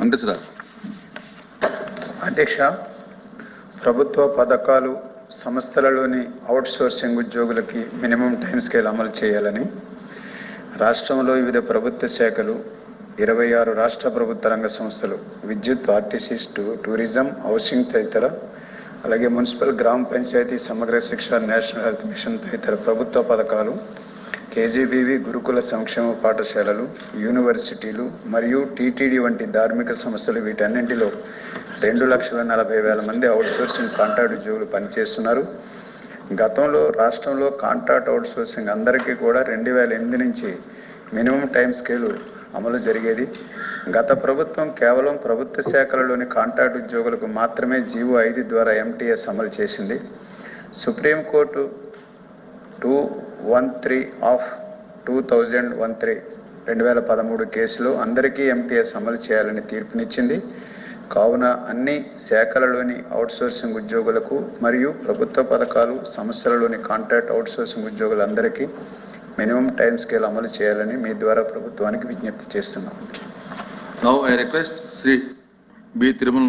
వెంకటేశ్వర అధ్యక్ష ప్రభుత్వ పథకాలు సంస్థలలోని అవుట్సోర్సింగ్ ఉద్యోగులకి మినిమం టైం స్కేల్ అమలు చేయాలని రాష్ట్రంలో వివిధ ప్రభుత్వ శాఖలు ఇరవై ఆరు రాష్ట్ర ప్రభుత్వ రంగ సంస్థలు విద్యుత్ ఆర్టీసీ టూరిజం హౌసింగ్ తదితర అలాగే మున్సిపల్ గ్రామ పంచాయతీ సమగ్ర శిక్ష నేషనల్ హెల్త్ మిషన్ తదితర ప్రభుత్వ పథకాలు కేజీబీవి గురుకుల సంక్షేమ పాఠశాలలు యూనివర్సిటీలు మరియు టీటీడీ వంటి ధార్మిక సంస్థలు వీటన్నింటిలో రెండు లక్షల నలభై వేల మంది అవుట్సోర్సింగ్ కాంట్రాక్ట్ ఉద్యోగులు పనిచేస్తున్నారు. గతంలో రాష్ట్రంలో కాంట్రాక్ట్ అవుట్సోర్సింగ్ అందరికీ కూడా రెండు వేల ఎనిమిది నుంచి మినిమం టైం స్కేలు అమలు జరిగేది. గత ప్రభుత్వం కేవలం ప్రభుత్వ శాఖలలోని కాంట్రాక్ట్ ఉద్యోగులకు మాత్రమే జీవో ఐదు ద్వారా ఎంటీఎస్ అమలు చేసింది. Supreme court one three of two thousand one three రెండు వేల పదమూడు కేసులో అందరికీ ఎంటీఎస్ అమలు చేయాలని తీర్పునిచ్చింది. కావున అన్ని శాఖలలోని అవుట్సోర్సింగ్ ఉద్యోగులకు మరియు ప్రభుత్వ పథకాలు సంస్థలలోని కాంట్రాక్ట్ అవుట్సోర్సింగ్ ఉద్యోగులందరికీ మినిమం టైం స్కేల్ అమలు చేయాలని మీ ద్వారా ప్రభుత్వానికి విజ్ఞప్తి చేస్తున్నాం. Now I request Shri B Tirumala